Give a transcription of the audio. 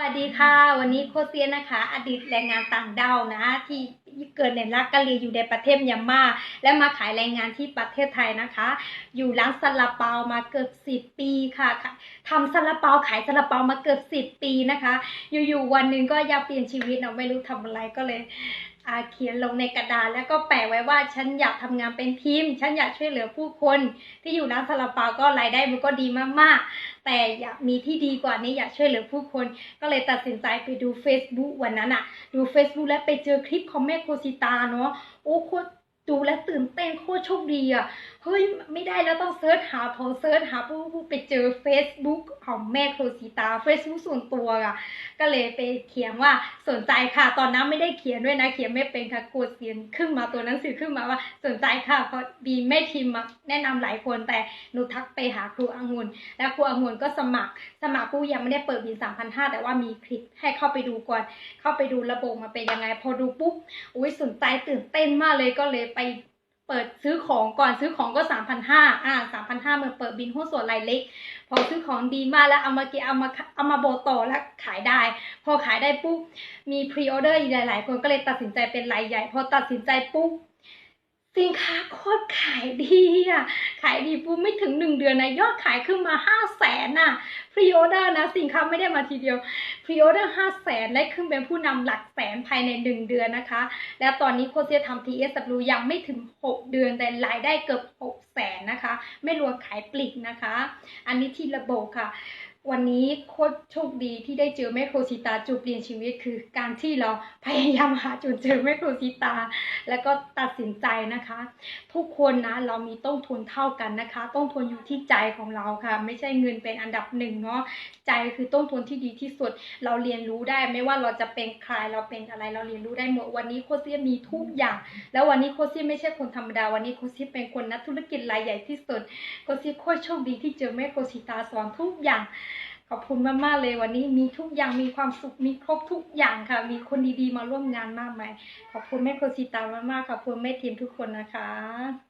สวัสดีค่ะ วันนี้โคเซียนนะคะ อดีตแรงงานต่างด้าวนะที่เกิดในรักกะลีอยู่ในประเทศยามาและมาขายแรงงานที่ประเทศไทยนะคะ อยู่ร้านซาลาเปามาเกือบสิบปีค่ะทำซาลาเปาขายซาลาเปามาเกือบสิบปีนะคะ อยู่ๆวันหนึ่งก็อยากเปลี่ยนชีวิตเนาะไม่รู้ทำอะไรก็เลยเขียนลงในกระดาษแล้วก็แปะไว้ว่าฉันอยากทำงานเป็นทีม ฉันอยากช่วยเหลือผู้คน ที่อยู่ร้านซาลาเปาก็รายได้มันก็ดีมากๆ แต่อยากมีที่ดีกว่านี้อยากช่วยเหลือผู้คน ก็เลยตัดสินใจไปดู Facebook วันนั้นอะดู Facebook แล้วไปเจอคลิปของแม่โคสิตาเนาะโอ้โคตรดูแลตื่นเต้นโคตรโชคดีอะเฮ้ย ไม่ได้แล้วต้องเซิร์ชหาพอเซิร์ชหาปุ๊บไปเจอ Facebook ของแม่โคสิตา Facebook ส่วนตัวอะ ก็เลยไปเขียนว่าสนใจค่ะ ตอนนั้นไม่ได้เขียนด้วยนะเขียนไม่เป็นค่ะกดเขียนขึ้นมาตัวหนังสือขึ้นมาว่าสนใจค่ะเพราะดีแม่ทีมมาแนะนำหลายคนแต่หนูทักไปหาครูอังุนแล้วครูอังุนก็สมัคร สมัครผู้ยังไม่ได้เปิดบิน3,500แต่ว่ามีคลิปให้เข้าไปดูก่อน เข้าไปดูระบบมาเป็นยังไง พอดูปุ๊บอุ้ยสนใจตื่นเต้นมากเลยก็เลยไป เปิดซื้อของก่อนซื้อของก็สามพันห้าอ่าสามพันห้ามือนเปิดบินหุ้นส่วนรายเล็ก พอซื้อของดีมากแล้วเอามาเก็บเอามาเอามาโบต่อแล้วขายได้ พอขายได้ปุ๊บมีพรีออเดอร์อีกหลาย ๆ คนก็เลยตัดสินใจเป็นรายใหญ่ พอตัดสินใจปุ๊บ สินค้าโคตรขายดีอะ ขายดีปุ๊บไม่ถึงหนึ่งเดือนนะยอดขายขึ้นมาห้าแสนน่ะพรีออเดอร์นะสินค้าไม่ได้มาทีเดียวพรีออเดอร์ห้าแสนและขึ้นเป็นผู้นำหลักแสนภายในหนึ่งเดือนนะคะ แล้วตอนนี้โคเซียทำ TSW ยังไม่ถึง6เดือนแต่รายได้เกือบ6แสนนะคะ ไม่รวมขายปลีกนะคะ อันนี้ที่ระบบค่ะ วันนี้โคตรโชคดีที่ได้เจอแม่โครซิตาจุดเปลี่ยนชีวิตคือการที่เราพยายามหาจนเจอแม่โครซิตา แล้วก็ตัดสินใจนะคะ ทุกคนนะเรามีต้นทุนเท่ากันนะคะ ต้นทุนอยู่ที่ใจของเราค่ะ ไม่ใช่เงินเป็นอันดับหนึ่งเนาะใจคือต้นทุนที่ดีที่สุด เราเรียนรู้ได้ไม่ว่าเราจะเป็นใครเราเป็นอะไรเราเรียนรู้ได้หมดวันนี้โคชเซียมีทุกอย่าง แล้ววันนี้โคชเซียไม่ใช่คนธรรมดาวันนี้โคชเซียเป็นคนนักธุรกิจรายใหญ่ที่สุดโคชเซียโคตรโชคดีที่เจอแม่โคชิตาสอนทุกอย่าง ขอบคุณมากๆเลยวันนี้มีทุกอย่างมีความสุขมีครบทุกอย่างค่ะ มีคนดีๆมาร่วมงานมากมาย ขอบคุณแม่โคสิตามากๆขอบคุณแม่ทีมทุกคนนะคะ